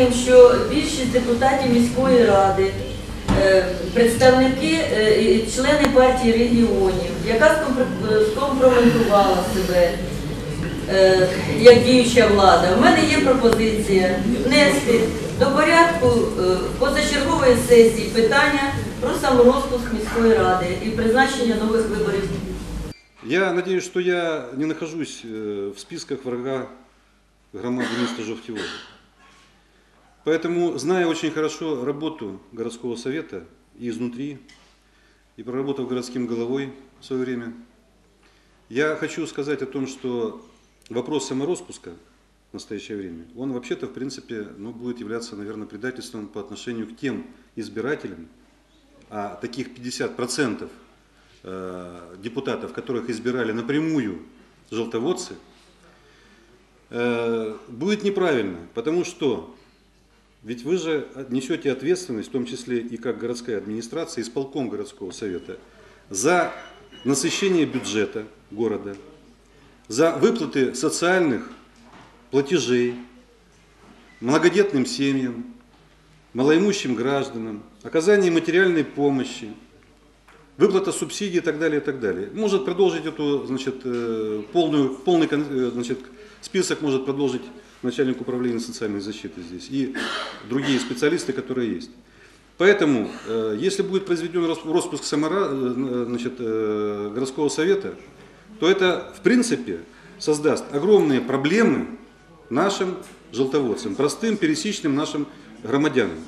розуміємо, що більшість депутатів міської ради, е, представники е, члени партії регіонів, яка скомпро- скомпрометувала себе е, як діюча влада, в мене є пропозиція внести до порядку позачергової сесії питання про саморозпуск міської ради і призначення нових виборів. Я надеюсь, что я не нахожусь в списках врага громады места Жовтевода. Поэтому, зная очень хорошо работу городского совета и изнутри, и проработав городским головой в свое время, я хочу сказать о том, что вопрос самороспуска в настоящее время, он вообще-то, в принципе, ну, будет являться, наверное, предательством по отношению к тем избирателям, а таких 50% э, депутатов, которых избирали напрямую желтоводцы, э, будет неправильно, потому что ведь вы же несете ответственность, в том числе и как городская администрация, исполком городского совета, за насыщение бюджета города, за выплаты социальных платежей многодетным семьям, малоимущим гражданам, оказание материальной помощи, выплата субсидий и так далее, и так далее. Может продолжить эту, значит, э, полную, полный э, значит, список может продолжить начальник управления социальной защиты здесь и другие специалисты, которые есть. Поэтому, э, если будет произведен распуск самора, э, значит, городского совета, то это, в принципе, создаст огромные проблемы нашим желтоводцам, простым, пересечным нашим громадянам.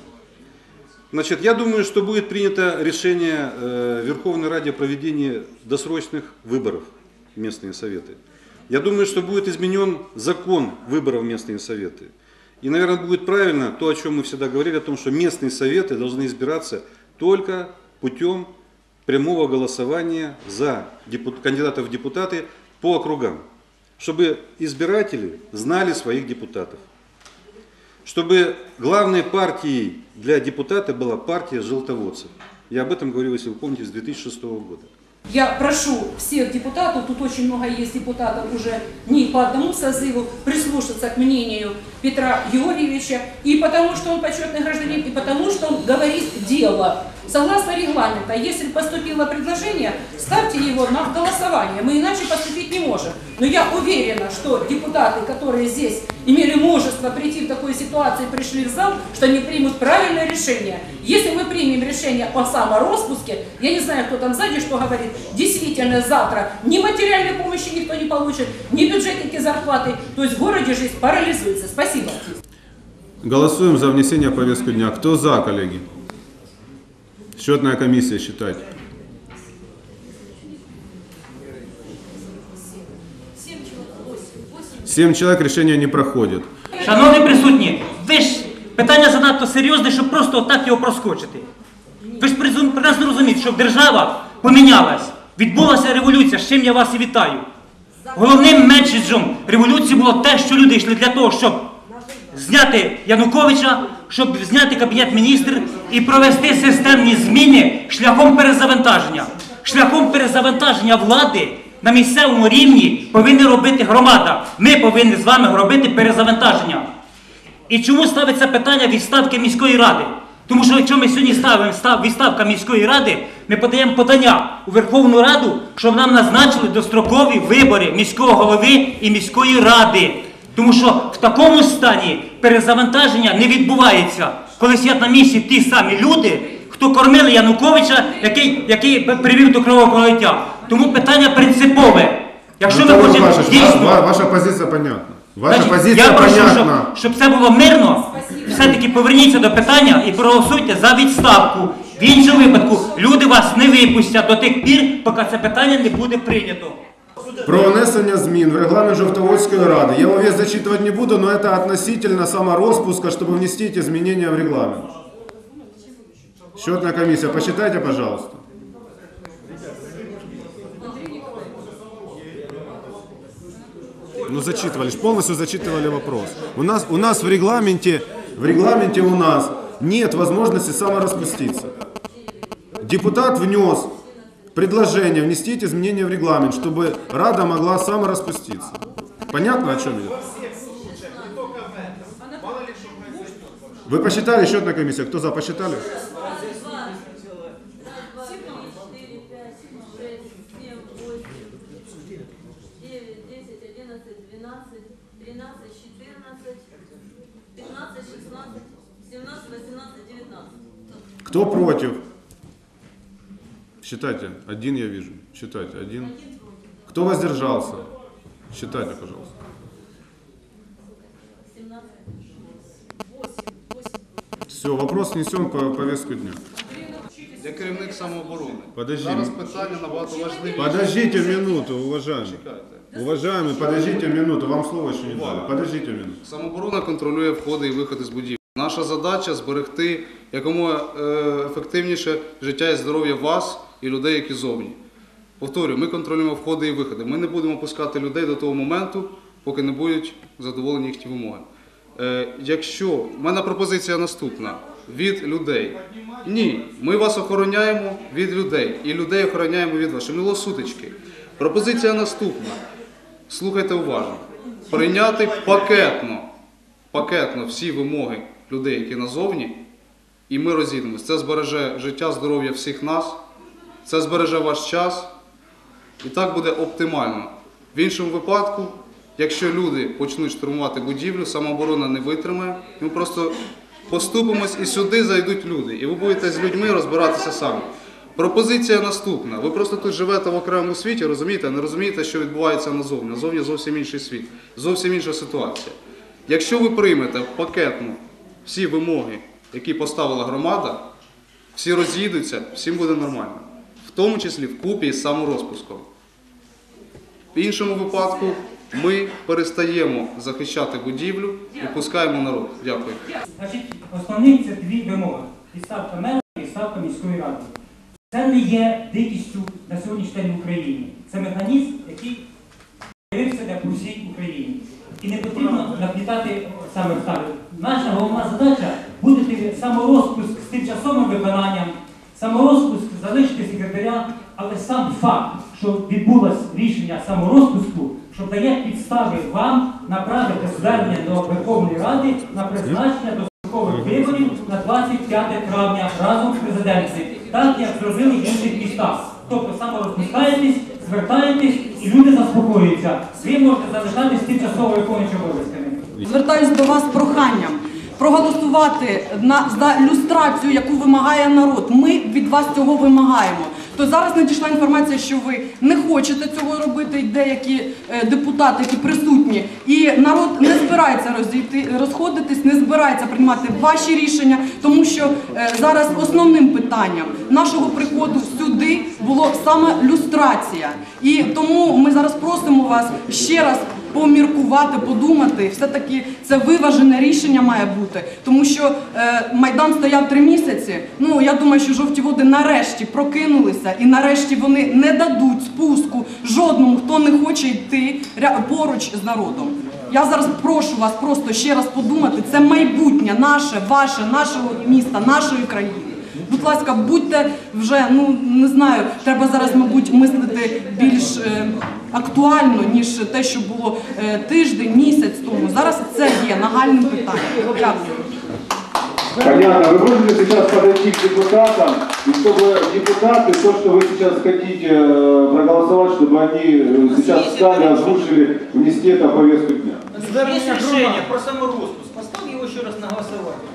Значит, я думаю, что будет принято решение э, Верховной Ради о проведении досрочных выборов в местные советы. Я думаю, что будет изменен закон выборов в местные советы. И, наверное, будет правильно то, о чем мы всегда говорили, о том, что местные советы должны избираться только путем прямого голосования за депут- кандидатов в депутаты по округам, чтобы избиратели знали своих депутатов чтобы главной партией для депутата была партия желтоводцев. Я об этом говорил, если вы помните, с 2006 года. Я прошу всех депутатов, тут очень много есть депутатов уже не по одному созыву, прислушаться к мнению Петра Георгиевича, и потому что он почетный гражданин, и потому что он говорит дело. Согласно регламенту, если поступило предложение, ставьте его на голосование. Мы иначе поступить не можем. Но я уверена, что депутаты, которые здесь имели мужество прийти в такую ситуацию пришли в зал, что они примут правильное решение. Если мы примем решение о самороспуске, я не знаю, кто там сзади что говорит, действительно завтра ни материальной помощи никто не получит, ни бюджетники зарплаты, то есть в городе жизнь парализуется. Спасибо. Голосуем за внесение в повестку дня. Кто за, коллеги? Счетная комиссия считать. Семь человек решение не проходит. Шановні присутні, ви ж питання занадто серйозне, щоб просто отак його проскочити. Ви ж прекрасно розумієте, що держава помінялась, відбулася революція, з чим я вас і вітаю. Головним меседжем революції було те, що люди йшли для того, щоб зняти Януковича, щоб зняти кабінет міністрів і провести системні зміни шляхом перезавантаження. Шляхом перезавантаження влади на місцевому рівні повинна робити громада. Ми повинні з вами робити перезавантаження. І чому ставиться питання відставки міської ради? Тому що якщо ми сьогодні ставимо став- відставка міської ради, ми подаємо подання у Верховну Раду, щоб нам назначили дострокові вибори міського голови і міської ради. Тому що в такому стані перезавантаження не відбувається, коли сидять на місці ті самі люди, хто кормили Януковича, який, який привів до кровопролиття. Тому питання принципове. Якщо ми Анатолий хочемо Павлович, дійсно. ваша позиция понятна. Ваша Значить, позиция я прошу, понятна. щоб, щоб це було мирно, все-таки поверніться до питання і проголосуйте за відставку. В іншому випадку люди вас не випустять до тих пір, поки це питання не буде прийнято. Про внесення змін в регламент Жовтоводской Рады. Я его весь зачитывать не буду, но это относительно самороспуска, чтобы внести эти изменения в регламент. Счетная комиссия, посчитайте, пожалуйста. Ну зачитывали, полностью зачитывали вопрос. У нас, у нас в регламенте, в регламенте у нас нет возможности самораспуститься. Депутат внес предложение внести изменения в регламент, чтобы Рада могла сама распуститься. Понятно, о чем идет? Вы посчитали счетная комиссия? Кто за? Посчитали? Кто против? Считайте, один я вижу. Считайте, один. Кто воздержался? Считайте, пожалуйста. Семнадцать. Все, вопрос внесен по повестку дня. Я керівник самооборони. Подожди. Зараз питання набагато важливіше. Подождите минуту, уважаемый. Чекайте. Уважаемый, подождите минуту, вам слово еще не дали. Подождите минуту. Самооборона контролює входи і виходи з будівлі. Наша задача зберегти якомога е, ефективніше життя і здоров'я вас і людей, які зовні. Повторюю, ми контролюємо входи і виходи. Ми не будемо пускати людей до того моменту, поки не будуть задоволені їхні вимоги. Е, якщо в мене пропозиція наступна від людей. Ні, ми вас охороняємо від людей, і людей охороняємо від вас. Щоб сутички. Пропозиція наступна. Слухайте уважно. Прийняти пакетно, пакетно всі вимоги людей, які назовні, і ми розійдемось. Це збереже життя, здоров'я всіх нас, це збереже ваш час, і так буде оптимально. В іншому випадку, якщо люди почнуть штурмувати будівлю, самооборона не витримає, ми просто поступимось і сюди зайдуть люди. І ви будете з людьми розбиратися самі. Пропозиція наступна. Ви просто тут живете в окремому світі, розумієте, не розумієте, що відбувається назовні. Назовні зовсім інший світ, зовсім інша ситуація. Якщо ви приймете пакетно всі вимоги, які поставила громада, всі розійдуться, всім буде нормально. В тому числі в купі з саморозпуском. В іншому випадку ми перестаємо захищати будівлю і пускаємо народ. Дякую. Основні це дві вимоги. Відставка мера і відставка міської ради. Це не є дикістю на сьогоднішній день в Україні. Це механізм, який з'явився для всій Україні. І не потрібно наплітати саме встави. Наша головна задача бути саморозпуск з тимчасовим виконанням, саморозпуск залишити секретаря, але сам факт, що відбулось рішення саморозпуску, що дає підстави вам направити звернення до Верховної Ради на призначення дострокових виборів на 25 травня разом з президентом, так як зробили інших містах. Тобто саморозпускаєтесь, звертаєтесь і люди заспокоюються. Ви можете залишатись тимчасово виконуючи обов'язками. Звертаюсь до вас з проханням проголосувати на за люстрацію, яку вимагає народ. Ми від вас цього вимагаємо. То зараз надійшла інформація, що ви не хочете цього робити, і деякі е, депутати, які присутні, і народ не збирається розійти, розходитись, не збирається приймати ваші рішення, тому що е, зараз основним питанням нашого приходу сюди було саме люстрація. І тому ми зараз просимо вас ще раз поміркувати, подумати. Все-таки це виважене рішення має бути, тому що е, майдан стояв три місяці. Ну я думаю, що жовті води нарешті прокинулися, і нарешті вони не дадуть спуску жодному, хто не хоче йти поруч з народом. Я зараз прошу вас просто ще раз подумати. Це майбутнє наше, ваше, нашого міста, нашої країни. Будь ласка, будьте вже, ну не знаю, треба зараз, мабуть, мислити більш е, актуально, ніж те, що було е, тиждень, місяць тому. Зараз це є нагальним питанням. Дякую. Понятно. Вы можете сейчас подойти к депутатам, и чтобы депутаты, то, что вы сейчас хотите э, проголосовать, чтобы они э, сейчас встали, озвучили, внести это в повестку дня. Есть решение про саморозпуск. Поставь его еще раз на голосование.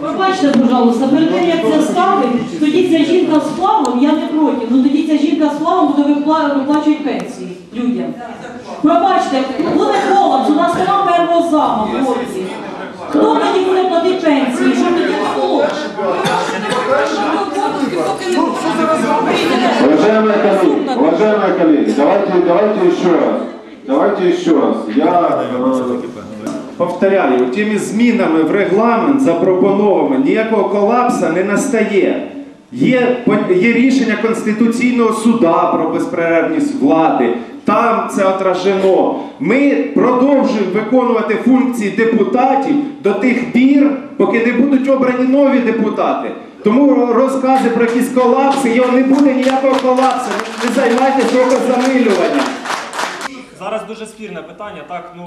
Пробачте, пожалуйста, перед тим як це ставить, тоді ця жінка з плавом, я не проти, ну тоді ця жінка з плавом буде випла- виплачувати пенсії людям. Пробачте, буде колапс, у нас нема первого зама, хлопці. Хто тоді буде платити пенсії? Що тоді не було? Уважаемые коллеги, уважаемые коллеги, давайте, давайте еще раз. Давайте еще раз. Я э, повторяю, тими змінами в регламент запропонованими ніякого колапсу не настає. Є, є рішення Конституційного суда про безперервність влади. Там це отражено. Ми продовжуємо виконувати функції депутатів до тих пір, поки не будуть обрані нові депутати. Тому розкази про якісь колапси, його не буде ніякого колапсу. Не займайтеся замилюванням. зараз дуже спірне питання. Так, ну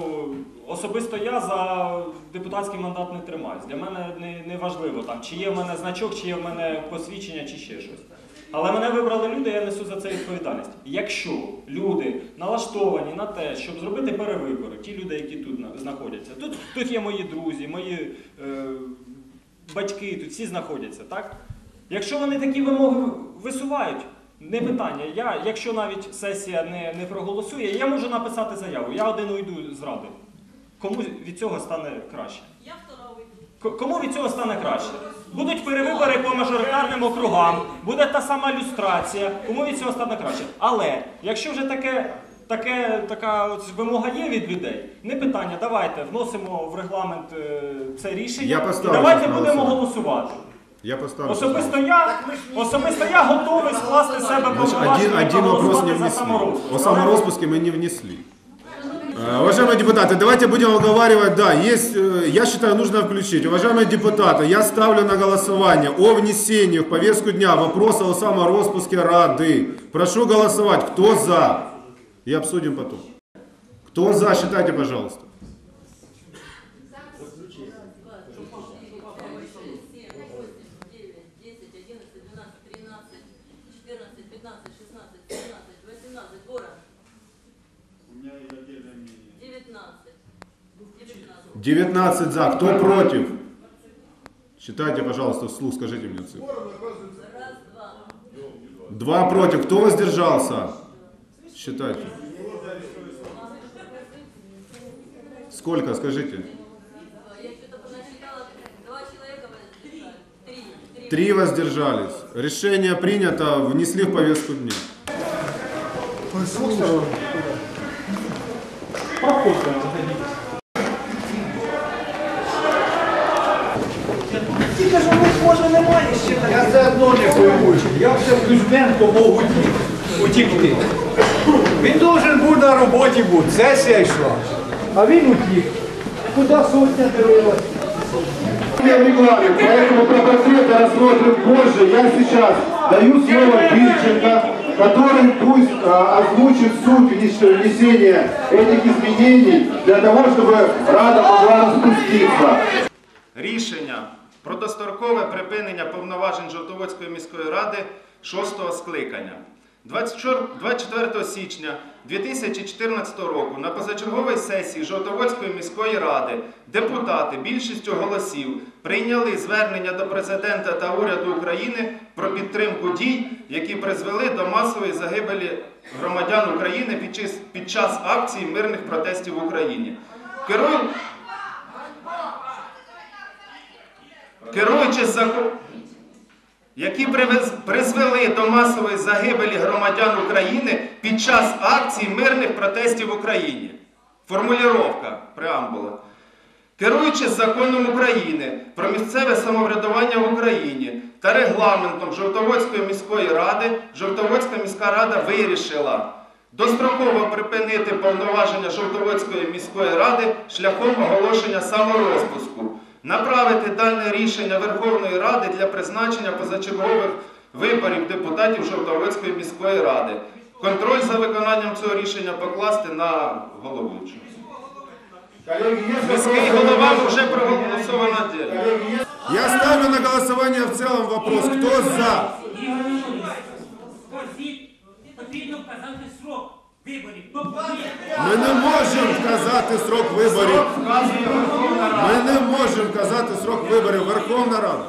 особисто я за депутатський мандат не тримаюсь. Для мене не, не важливо там, чи є в мене значок, чи є в мене посвідчення, чи ще щось. Але мене вибрали люди, я несу за це відповідальність. Якщо люди налаштовані на те, щоб зробити перевибори, ті люди, які тут знаходяться, тут, тут є мої друзі, мої е, батьки, тут всі знаходяться, так? Якщо вони такі вимоги висувають, не питання. Я, якщо навіть сесія не, не проголосує, я можу написати заяву. Я один уйду з ради. Кому від цього стане краще? К- Кому від цього стане краще? Будуть перевибори по мажоритарним округам, буде та сама люстрація. Кому від цього стане краще? Але якщо вже таке, таке, така от вимога є від людей, не питання, давайте вносимо в регламент е, це рішення Я і давайте будемо голосувати. Я поставлю. Особисто я, особисто я готовий скласти себе повноваження один, і один вопрос не проголосувати за внесли. саморозпуск. О самороспуске мы не внесли. Э, Уважаемые депутаты, давайте будем оговаривать, да, есть, э, я считаю, нужно включить. Уважаемые депутаты, я ставлю на голосование о внесении в повестку дня вопроса о самороспуске Рады. Прошу голосовать, кто за? И обсудим потом. Кто за, считайте, пожалуйста. 19 за. Кто против? Считайте, пожалуйста, вслух, скажите мне цифру. Два против. Кто воздержался? Считайте. Сколько, скажите? Три воздержались. Решение принято, внесли в повестку дня. Я все одно не пойму, як це Кузьменко мог уті- утікти. Він должен був на роботі бути, сесія йшла. А він утік. Куди сотня дивилась? Я в рекламе, поэтому про портрет рассмотрим позже. Я сейчас даю слово Бирченко, который пусть а, озвучит суть внес- внесения этих изменений для того, чтобы Рада могла распуститься. Рішення про дострокове припинення повноважень Жовтоводської міської ради 6 скликання. 24 24 січня 2014 року на позачерговій сесії Жовтоводської міської ради депутати більшістю голосів прийняли звернення до президента та уряду України про підтримку дій, які призвели до масової загибелі громадян України під час, акцій мирних протестів в Україні. Керую... керуючись законом, які призвели до масової загибелі громадян України під час акцій мирних протестів в Україні. Формулювання преамбула. Керуючись законом України про місцеве самоврядування в Україні та регламентом Жовтоводської міської ради, Жовтоводська міська рада вирішила достроково припинити повноваження Жовтоводської міської ради шляхом оголошення саморозпуску, направити дане рішення Верховної Ради для призначення позачергових виборів депутатів Жовтоводської міської ради. Контроль за виконанням цього рішення покласти на головуючу. Міський голова вже проголосована. Я ставлю на голосування в цілому вопрос. Хто за? виборів. Тобто є. Ми не можемо вказати срок виборів. Ми не можемо вказати срок виборів. Верховна Рада.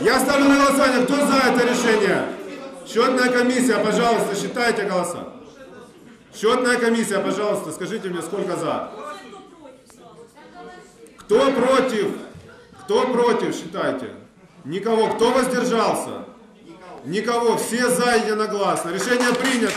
Я ставлю на голосование. Кто за это решение? Счетная комиссия, пожалуйста, считайте голоса. Счетная комиссия, пожалуйста, скажите мне, сколько за? Кто против? Кто против, считайте. Никого. Кто воздержался? Никого. Все за единогласно. Решение принято.